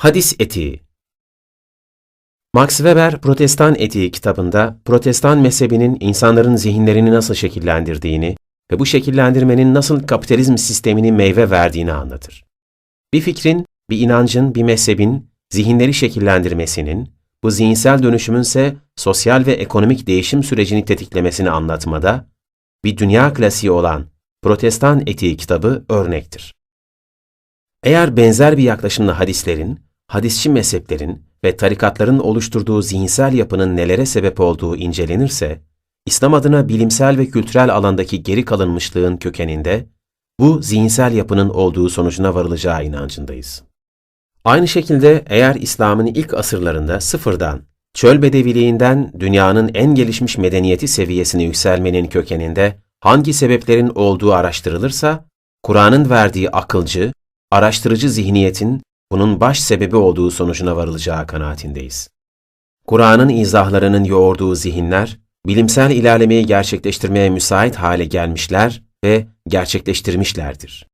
Hadis etiği Max Weber, Protestan Etiği kitabında, Protestan mezhebinin insanların zihinlerini nasıl şekillendirdiğini ve bu şekillendirmenin nasıl kapitalizm sistemini meyve verdiğini anlatır. Bir fikrin, bir inancın, bir mezhebin zihinleri şekillendirmesinin, bu zihinsel dönüşümün ise sosyal ve ekonomik değişim sürecini tetiklemesini anlatmada, bir dünya klasiği olan Protestan Etiği kitabı örnektir. Eğer benzer bir yaklaşımla hadislerin, hadisçi mezheplerin ve tarikatların oluşturduğu zihinsel yapının nelere sebep olduğu incelenirse, İslam adına bilimsel ve kültürel alandaki geri kalınmışlığın kökeninde bu zihinsel yapının olduğu sonucuna varılacağı inancındayız. Aynı şekilde eğer İslam'ın ilk asırlarında sıfırdan, çöl bedeviliğinden dünyanın en gelişmiş medeniyeti seviyesine yükselmenin kökeninde hangi sebeplerin olduğu araştırılırsa, Kur'an'ın verdiği akılcı, araştırıcı zihniyetin bunun baş sebebi olduğu sonucuna varılacağı kanaatindeyiz. Kur'an'ın izahlarının yoğurduğu zihinler, bilimsel ilerlemeyi gerçekleştirmeye müsait hale gelmişler ve gerçekleştirmişlerdir.